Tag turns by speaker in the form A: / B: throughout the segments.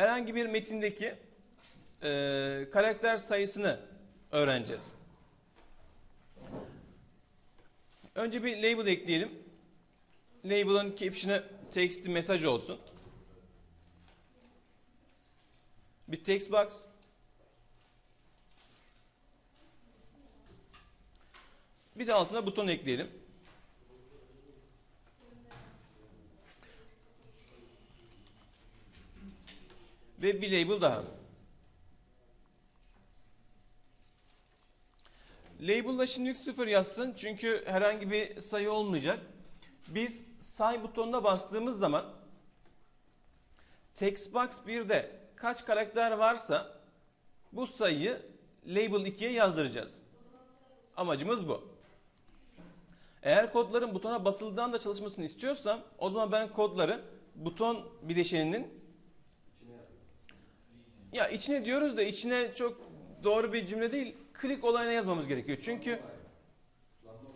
A: herhangi bir metindeki e, karakter sayısını öğreneceğiz. Önce bir label ekleyelim. Label'ın caption'ı text'i mesaj olsun. Bir text box. Bir de altına buton ekleyelim. Ve bir label daha. Label'da şimdilik sıfır yazsın çünkü herhangi bir sayı olmayacak. Biz say butonuna bastığımız zaman text box 1'de kaç karakter varsa bu sayıyı label 2'ye yazdıracağız. Amacımız bu. Eğer kodların butona basıldığında çalışmasını istiyorsam o zaman ben kodları buton bileşeninin ya içine diyoruz da içine çok doğru bir cümle değil. Klik olayına yazmamız gerekiyor. Çünkü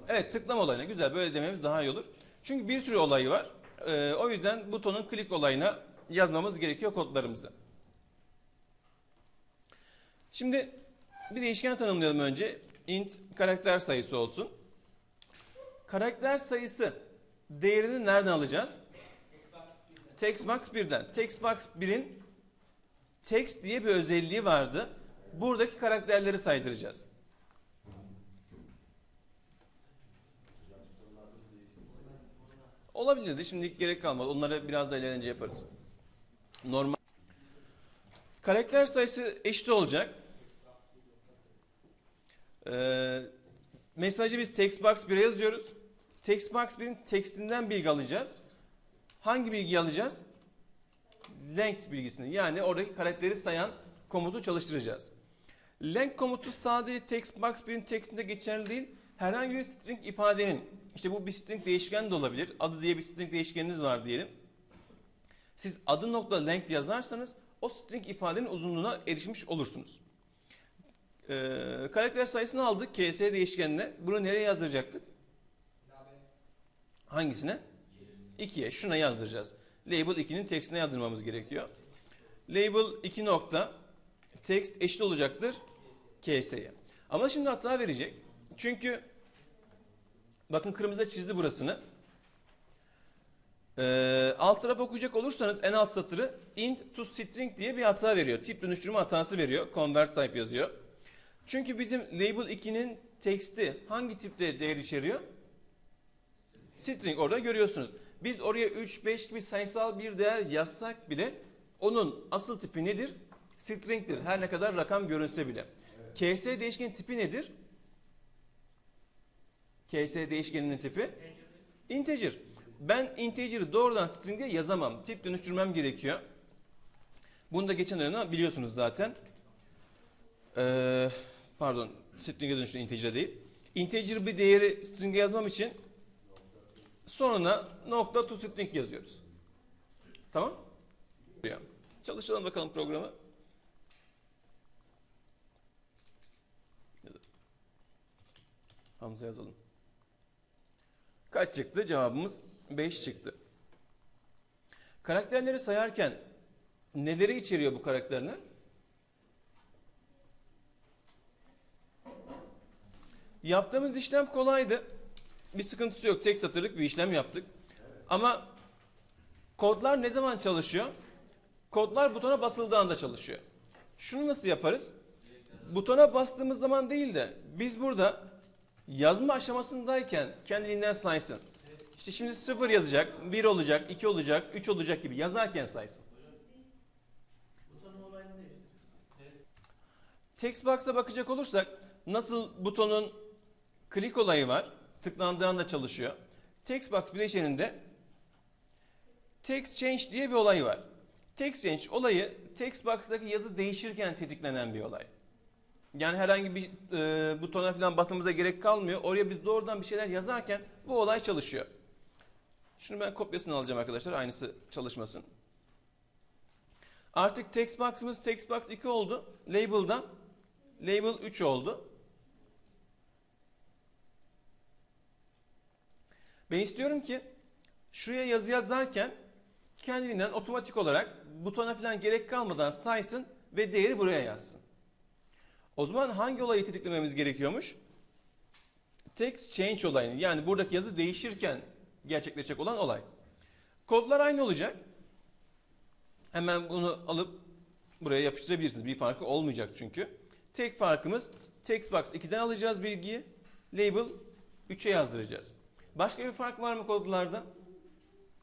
A: evet tıklama olayına güzel böyle dememiz daha iyi olur. Çünkü bir sürü olayı var. Ee, o yüzden butonun klik olayına yazmamız gerekiyor kodlarımızı. Şimdi bir değişken tanımlayalım önce. int karakter sayısı olsun. Karakter sayısı değerini nereden alacağız? Textbox 1'den. Textbox 1'in text diye bir özelliği vardı. Buradaki karakterleri saydıracağız. Olabilirdi. Şimdilik gerek kalmadı. Onları biraz da ilerleyince yaparız. Normal. Karakter sayısı eşit olacak. Ee, mesajı biz textbox 1'e yazıyoruz. Textbox 1'in tekstinden bilgi alacağız. Hangi bilgiyi alacağız? Length bilgisini. Yani oradaki karakteri sayan komutu çalıştıracağız. Length komutu sadece textbox 1'in tekstinde geçerli değil. Herhangi bir string ifadenin, işte bu bir string değişken de olabilir. Adı diye bir string değişkeniniz var diyelim. Siz adı nokta length yazarsanız o string ifadenin uzunluğuna erişmiş olursunuz. Ee, karakter sayısını aldık ks değişkenine. Bunu nereye yazdıracaktık? Hangisine? 2'ye. Şuna yazdıracağız. Label 2'nin tekstine yazdırmamız gerekiyor. Label 2 nokta text eşit olacaktır ks'ye. Ama şimdi hata verecek. Çünkü bakın kırmızıda çizdi burasını. Ee, alt taraf okuyacak olursanız en alt satırı int to string diye bir hata veriyor. Tip dönüştürme hatası veriyor. Convert type yazıyor. Çünkü bizim label 2'nin teksti hangi tipte değer içeriyor? String orada görüyorsunuz. Biz oraya 3, 5 gibi sayısal bir değer yazsak bile onun asıl tipi nedir? String'tir. Her ne kadar rakam görünse bile. KS değişkenin tipi nedir? KS değişkeninin tipi integer. Ben integer'ı doğrudan string'e yazamam. Tip dönüştürmem gerekiyor. Bunu da geçen dönemde biliyorsunuz zaten. Ee, pardon, string'e dönüştüren integer'e değil. Integer bir değeri string'e yazmam için sonuna nokta to string yazıyoruz. Tamam? Çalışalım bakalım programı. Hamza yazalım. Kaç çıktı? Cevabımız 5 çıktı. Karakterleri sayarken neleri içeriyor bu karakterler? Yaptığımız işlem kolaydı. Bir sıkıntısı yok. Tek satırlık bir işlem yaptık. Ama kodlar ne zaman çalışıyor? Kodlar butona basıldığı anda çalışıyor. Şunu nasıl yaparız? Butona bastığımız zaman değil de biz burada yazma aşamasındayken kendiliğinden saysın. İşte şimdi 0 yazacak, 1 olacak, 2 olacak, 3 olacak gibi yazarken saysın. Textbox'a bakacak olursak nasıl butonun klik olayı var. Tıklandığı anda çalışıyor. Textbox bileşeninde text change diye bir olay var. Text change olayı textbox'taki yazı değişirken tetiklenen bir olay. Yani herhangi bir e, butona falan basmamıza gerek kalmıyor. Oraya biz doğrudan bir şeyler yazarken bu olay çalışıyor. Şunu ben kopyasını alacağım arkadaşlar. Aynısı çalışmasın. Artık textbox'ımız textbox 2 oldu. Label'dan label 3 oldu. Ben istiyorum ki şuraya yazı yazarken kendiliğinden otomatik olarak butona falan gerek kalmadan saysın ve değeri buraya yazsın. O zaman hangi olayı tetiklememiz gerekiyormuş? Text change olayını yani buradaki yazı değişirken gerçekleşecek olan olay. Kodlar aynı olacak. Hemen bunu alıp buraya yapıştırabilirsiniz. Bir farkı olmayacak çünkü. Tek farkımız textbox 2'den alacağız bilgiyi. Label 3'e yazdıracağız. Başka bir fark var mı kodlarda?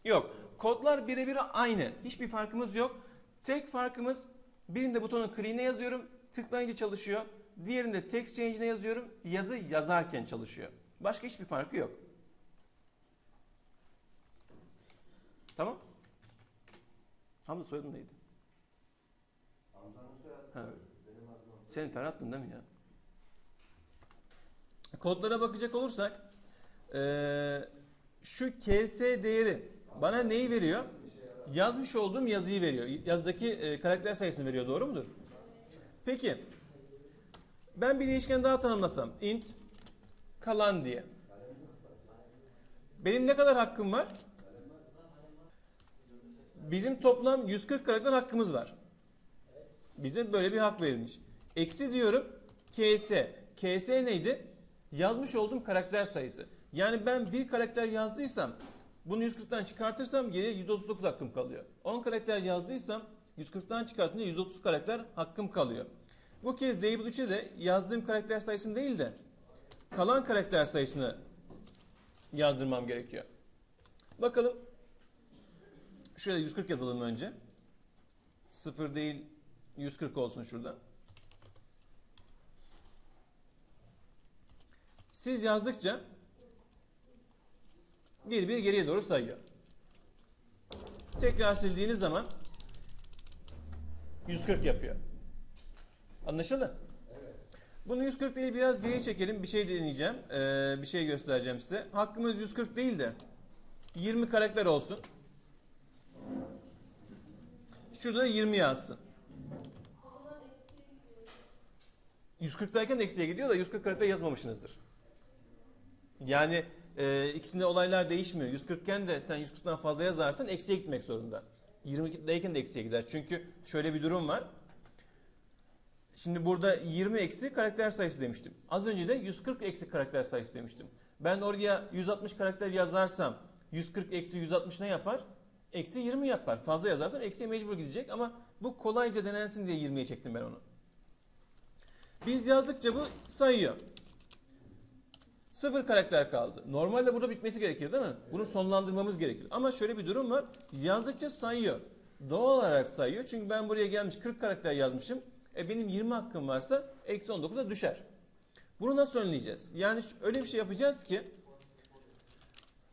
A: Yok. Kodlar birebir aynı. Hiçbir farkımız yok. Tek farkımız birinde butonun clean'e yazıyorum. Tıklayınca çalışıyor. Diğerinde text change'ine yazıyorum. Yazı yazarken çalışıyor. Başka hiçbir farkı yok. Tamam. Hamza soyadın neydi? Ha. Senin Ferhat'tın değil mi ya? Kodlara bakacak olursak eee, şu KS değeri bana neyi veriyor? Yazmış olduğum yazıyı veriyor. Yazdaki e, karakter sayısını veriyor. Doğru mudur? Peki. Ben bir değişken daha tanımlasam. int kalan diye. Benim ne kadar hakkım var? Bizim toplam 140 karakter hakkımız var. Bize böyle bir hak verilmiş. Eksi diyorum ks. ks neydi? Yazmış olduğum karakter sayısı. Yani ben bir karakter yazdıysam bunu 140'tan çıkartırsam geriye 139 hakkım kalıyor. 10 karakter yazdıysam 140'tan çıkartınca 130 karakter hakkım kalıyor. Bu kez Label 3'e de yazdığım karakter sayısını değil de kalan karakter sayısını yazdırmam gerekiyor. Bakalım. Şöyle 140 yazalım önce. 0 değil 140 olsun şurada. Siz yazdıkça bir bir geriye doğru sayıyor. Tekrar sildiğiniz zaman 140 yapıyor. Anlaşıldı? Bunu 140 değil biraz geriye çekelim. Bir şey deneyeceğim. Ee, bir şey göstereceğim size. Hakkımız 140 değil de 20 karakter olsun. Şurada 20 yazsın. 140'dayken de eksiye gidiyor da 140 karakter yazmamışsınızdır. Yani e, ikisinde olaylar değişmiyor. 140 iken de sen 140'dan fazla yazarsan eksiye gitmek zorunda. 20'deyken de eksiye gider. Çünkü şöyle bir durum var. Şimdi burada 20 eksi karakter sayısı demiştim. Az önce de 140 eksi karakter sayısı demiştim. Ben oraya 160 karakter yazarsam 140 eksi 160 ne yapar? Eksi 20 yapar. Fazla yazarsam eksiye mecbur gidecek ama bu kolayca denensin diye 20'ye çektim ben onu. Biz yazdıkça bu sayıyor. Sıfır karakter kaldı. Normalde burada bitmesi gerekir değil mi? Bunu sonlandırmamız gerekir. Ama şöyle bir durum var. Yazdıkça sayıyor. Doğal olarak sayıyor. Çünkü ben buraya gelmiş 40 karakter yazmışım. E benim 20 hakkım varsa eksi 19'a düşer. Bunu nasıl önleyeceğiz? Yani öyle bir şey yapacağız ki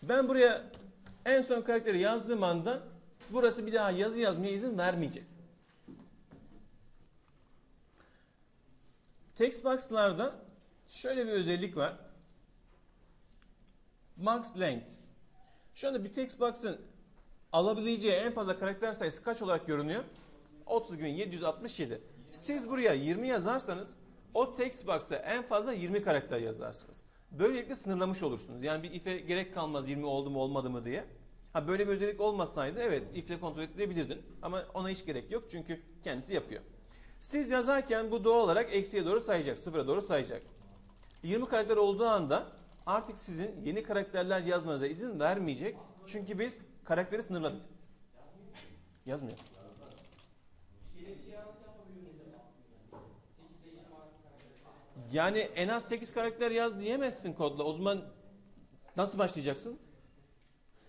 A: ben buraya en son karakteri yazdığım anda burası bir daha yazı yazmaya izin vermeyecek. Textbox'larda şöyle bir özellik var. Max length. Şu anda bir textbox'ın alabileceği en fazla karakter sayısı kaç olarak görünüyor? 30.767. Siz buraya 20 yazarsanız o textbox'a en fazla 20 karakter yazarsınız. Böylelikle sınırlamış olursunuz. Yani bir if'e gerek kalmaz 20 oldu mu olmadı mı diye. Ha böyle bir özellik olmasaydı evet if'le kontrol ettirebilirdin. Ama ona hiç gerek yok çünkü kendisi yapıyor. Siz yazarken bu doğal olarak eksiye doğru sayacak, sıfıra doğru sayacak. 20 karakter olduğu anda artık sizin yeni karakterler yazmanıza izin vermeyecek. Çünkü biz karakteri sınırladık. Yazmıyor. Yani en az 8 karakter yaz diyemezsin kodla. O zaman nasıl başlayacaksın?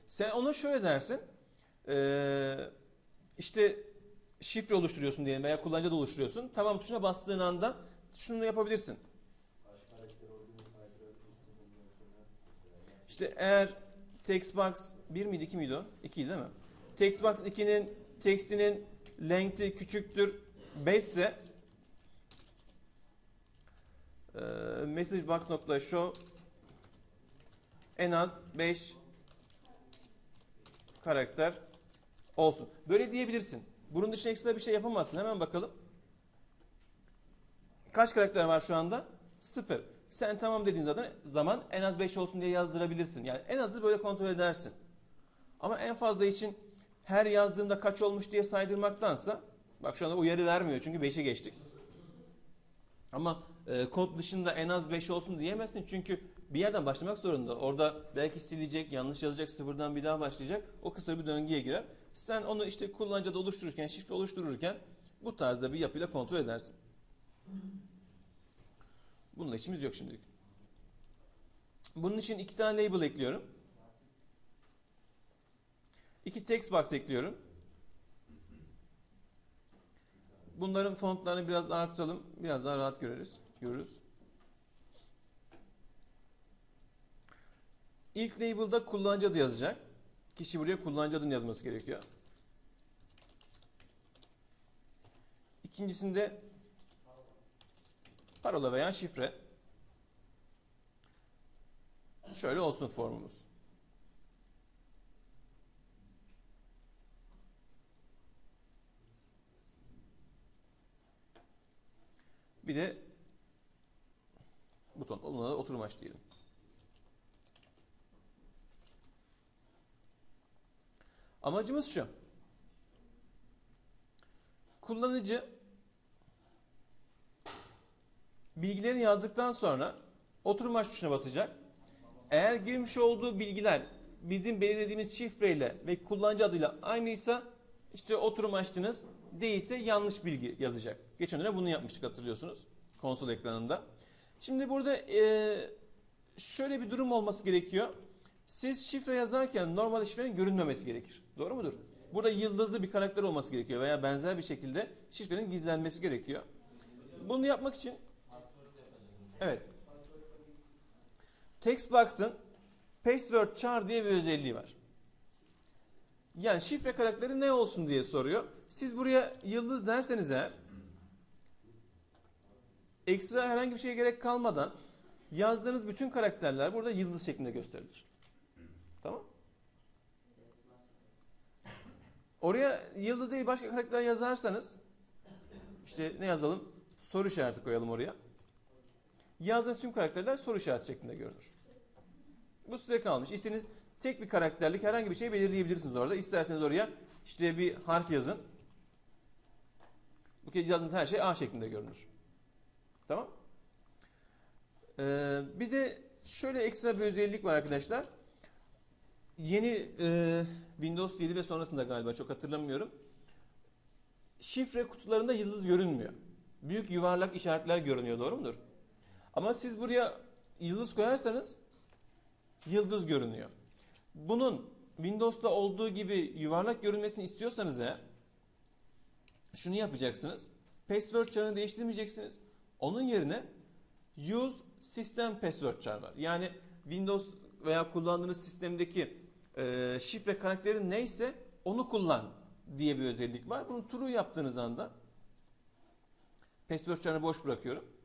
A: Sen onu şöyle dersin. Ee, işte şifre oluşturuyorsun diyelim veya kullanıcı da oluşturuyorsun. Tamam tuşuna bastığın anda şunu yapabilirsin. İşte eğer textbox 1 miydi 2 miydi o? 2 değil mi? Textbox 2'nin tekstinin length'i küçüktür 5 ise e, messagebox.show en az 5 karakter olsun. Böyle diyebilirsin. Bunun dışında ekstra bir şey yapamazsın. Hemen bakalım. Kaç karakter var şu anda? Sıfır. Sen tamam dediğin zaten zaman en az 5 olsun diye yazdırabilirsin. Yani en azı böyle kontrol edersin. Ama en fazla için her yazdığımda kaç olmuş diye saydırmaktansa bak şu anda uyarı vermiyor çünkü 5'i geçtik. Ama e, kod dışında en az 5 olsun diyemezsin çünkü bir yerden başlamak zorunda. Orada belki silecek, yanlış yazacak, sıfırdan bir daha başlayacak. O kısır bir döngüye girer. Sen onu işte kullanıcıda oluştururken, şifre oluştururken bu tarzda bir yapıyla kontrol edersin. Bununla işimiz yok şimdilik. Bunun için iki tane label ekliyorum. İki text box ekliyorum. Bunların fontlarını biraz artıralım. Biraz daha rahat görürüz. Görürüz. İlk label'da kullanıcı adı yazacak. Kişi buraya kullanıcı adını yazması gerekiyor. İkincisinde parola veya şifre. Şöyle olsun formumuz. Bir de buton. Ona da oturmaç diyelim. Amacımız şu. Kullanıcı bilgilerini yazdıktan sonra oturmaç tuşuna basacak. Eğer girmiş olduğu bilgiler bizim belirlediğimiz şifreyle ve kullanıcı adıyla aynıysa işte oturum açtınız. Değilse yanlış bilgi yazacak. Geçen dönem bunu yapmıştık hatırlıyorsunuz. Konsol ekranında. Şimdi burada e, şöyle bir durum olması gerekiyor. Siz şifre yazarken normalde şifrenin görünmemesi gerekir. Doğru mudur? Burada yıldızlı bir karakter olması gerekiyor veya benzer bir şekilde şifrenin gizlenmesi gerekiyor. Bunu yapmak için Evet. Textbox'ın password char diye bir özelliği var. Yani şifre karakteri ne olsun diye soruyor. Siz buraya yıldız derseniz eğer ekstra herhangi bir şeye gerek kalmadan yazdığınız bütün karakterler burada yıldız şeklinde gösterilir. Tamam? Oraya yıldız değil başka karakter yazarsanız işte ne yazalım? Soru işareti koyalım oraya. Yazdığınız tüm karakterler soru işareti şeklinde görünür. Bu size kalmış. İstediğiniz tek bir karakterlik herhangi bir şey belirleyebilirsiniz orada. İsterseniz oraya işte bir harf yazın. Bu kez yazdığınız her şey A şeklinde görünür. Tamam? Ee, bir de şöyle ekstra bir özellik var arkadaşlar. Yeni e, Windows 7 ve sonrasında galiba çok hatırlamıyorum. Şifre kutularında yıldız görünmüyor. Büyük yuvarlak işaretler görünüyor doğru mudur? Ama siz buraya yıldız koyarsanız yıldız görünüyor. Bunun Windows'ta olduğu gibi yuvarlak görünmesini istiyorsanız eğer şunu yapacaksınız. Password char'ını değiştirmeyeceksiniz. Onun yerine use system password char var. Yani Windows veya kullandığınız sistemdeki e, şifre karakteri neyse onu kullan diye bir özellik var. Bunu true yaptığınız anda password char'ını boş bırakıyorum.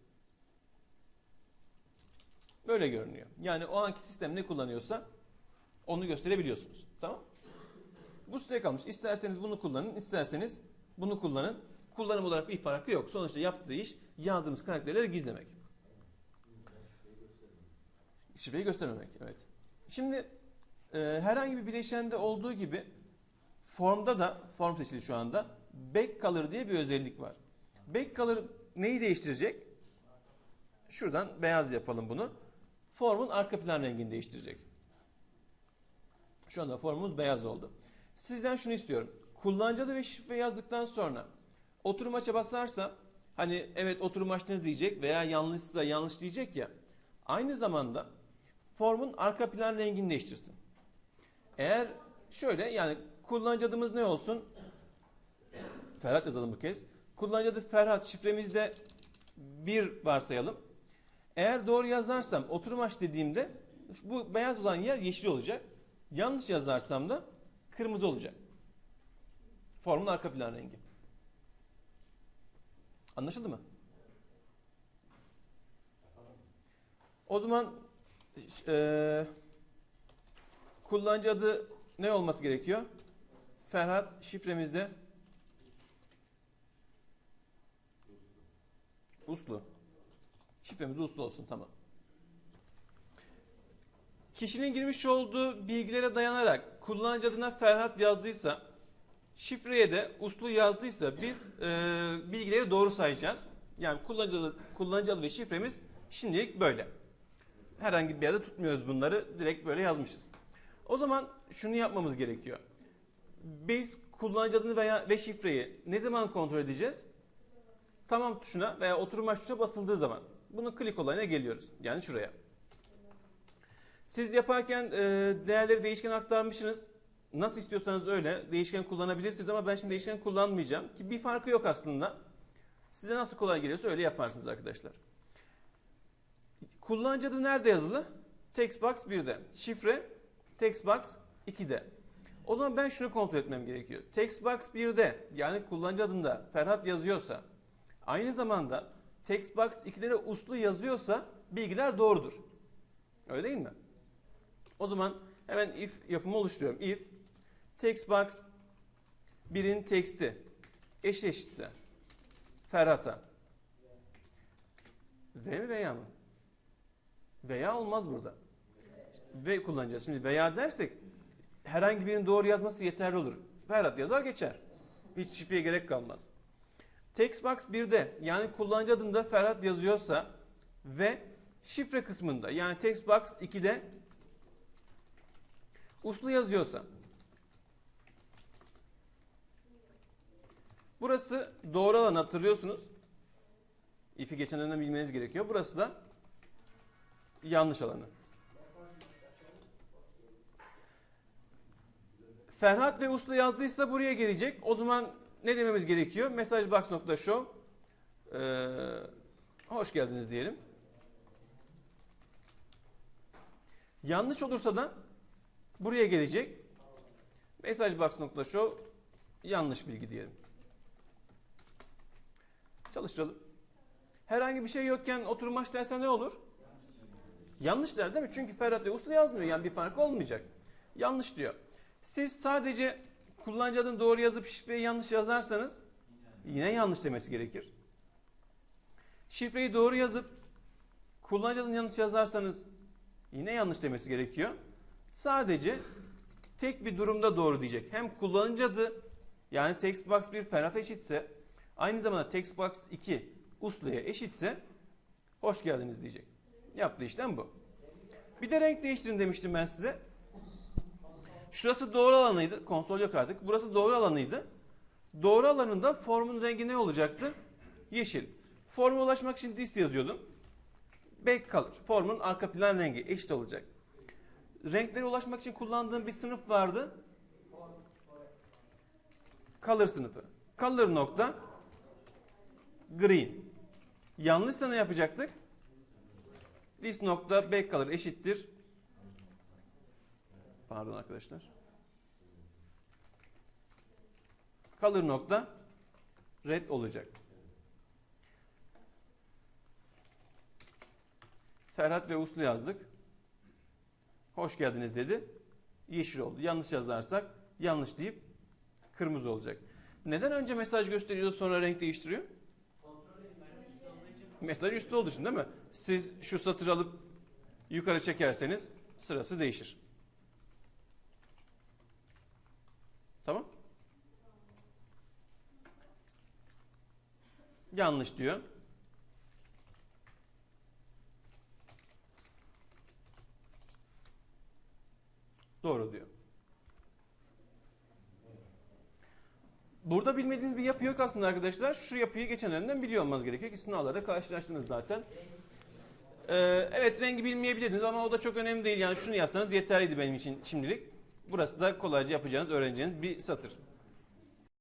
A: Böyle görünüyor. Yani o anki sistem ne kullanıyorsa onu gösterebiliyorsunuz. Tamam? Bu size kalmış. İsterseniz bunu kullanın, isterseniz bunu kullanın. Kullanım olarak bir farkı yok. Sonuçta yaptığı iş yazdığımız karakterleri gizlemek. Şifreyi göstermemek. Evet. Şimdi e, herhangi bir bileşende olduğu gibi formda da form seçili şu anda back color diye bir özellik var. Back color neyi değiştirecek? Şuradan beyaz yapalım bunu. Formun arka plan rengini değiştirecek. Şu anda formumuz beyaz oldu. Sizden şunu istiyorum. Kullanıcı adı ve şifre yazdıktan sonra oturum aça basarsa hani evet oturum açtınız diyecek veya yanlışsa yanlış diyecek ya. Aynı zamanda formun arka plan rengini değiştirsin. Eğer şöyle yani kullanıcı adımız ne olsun? Ferhat yazalım bu kez. Kullanıcı adı Ferhat şifremizde bir varsayalım. Eğer doğru yazarsam oturum aç dediğimde bu beyaz olan yer yeşil olacak. Yanlış yazarsam da kırmızı olacak. Formun arka plan rengi. Anlaşıldı mı? O zaman e, kullanıcı adı ne olması gerekiyor? Ferhat şifremizde uslu. Şifremiz uslu olsun tamam. Kişinin girmiş olduğu bilgilere dayanarak kullanıcı adına Ferhat yazdıysa Şifreye de uslu yazdıysa biz e, bilgileri doğru sayacağız. Yani kullanıcı adı, kullanıcı adı ve şifremiz şimdilik böyle. Herhangi bir yerde tutmuyoruz bunları. Direkt böyle yazmışız. O zaman şunu yapmamız gerekiyor. Biz kullanıcı adını veya ve şifreyi ne zaman kontrol edeceğiz? Tamam tuşuna veya oturma tuşuna basıldığı zaman. Bunun klik olayına geliyoruz. Yani şuraya. Siz yaparken e, değerleri değişken aktarmışsınız. Nasıl istiyorsanız öyle değişken kullanabilirsiniz ama ben şimdi değişken kullanmayacağım. Ki bir farkı yok aslında. Size nasıl kolay geliyorsa öyle yaparsınız arkadaşlar. Kullanıcı adı nerede yazılı? Textbox 1'de. Şifre Textbox 2'de. O zaman ben şunu kontrol etmem gerekiyor. Textbox 1'de yani kullanıcı adında Ferhat yazıyorsa aynı zamanda Textbox 2'de de uslu yazıyorsa bilgiler doğrudur. Öyle değil mi? O zaman hemen if yapımı oluşturuyorum. If Textbox 1'in teksti eşit eşitse Ferhat'a ve mi veya mı? Veya olmaz burada. Ve kullanacağız. Şimdi veya dersek herhangi birinin doğru yazması yeterli olur. Ferhat yazar geçer. Hiç şifreye gerek kalmaz. Textbox 1'de yani kullanıcı adında Ferhat yazıyorsa ve şifre kısmında yani Textbox 2'de uslu yazıyorsa burası doğru alan hatırlıyorsunuz. If'i geçen dönem bilmeniz gerekiyor. Burası da yanlış alanı. Ferhat ve Uslu yazdıysa buraya gelecek. O zaman ne dememiz gerekiyor? Messagebox.show ee, hoş geldiniz diyelim. Yanlış olursa da buraya gelecek. Messagebox.show yanlış bilgi diyelim. Çalıştıralım. Herhangi bir şey yokken oturmaç dersen ne olur? Yanlış der değil mi? Çünkü Ferhat ve Uslu yazmıyor. Yani bir fark olmayacak. Yanlış diyor. Siz sadece kullanıcı adını doğru yazıp şifreyi yanlış yazarsanız yine yanlış demesi gerekir. Şifreyi doğru yazıp kullanıcı adını yanlış yazarsanız yine yanlış demesi gerekiyor. Sadece tek bir durumda doğru diyecek. Hem kullanıcı adı yani textbox 1 Ferhat'a eşitse aynı zamanda textbox 2 Uslu'ya eşitse hoş geldiniz diyecek. Yaptığı işlem bu. Bir de renk değiştirin demiştim ben size. Şurası doğru alanıydı. Konsol yok artık. Burası doğru alanıydı. Doğru alanında formun rengi ne olacaktı? Yeşil. Forma ulaşmak için this yazıyordum. Back color. Formun arka plan rengi eşit olacak. Renklere ulaşmak için kullandığım bir sınıf vardı. Color sınıfı. Color nokta green. Yanlışsa ne yapacaktık? This nokta back color eşittir. Pardon arkadaşlar. Color nokta red olacak. Ferhat ve Uslu yazdık. Hoş geldiniz dedi. Yeşil oldu. Yanlış yazarsak yanlış deyip kırmızı olacak. Neden önce mesaj gösteriyor sonra renk değiştiriyor? Mesaj üstü olduğu için değil mi? Siz şu satırı alıp yukarı çekerseniz sırası değişir. Tamam? Yanlış diyor. Doğru diyor. Burada bilmediğiniz bir yapı yok aslında arkadaşlar. Şu yapıyı geçen dönemden biliyor olmanız gerekiyor ki sınavlarda karşılaştınız zaten. Ee, evet rengi bilmeyebilirdiniz ama o da çok önemli değil. Yani şunu yazsanız yeterliydi benim için şimdilik. Burası da kolayca yapacağınız, öğreneceğiniz bir satır.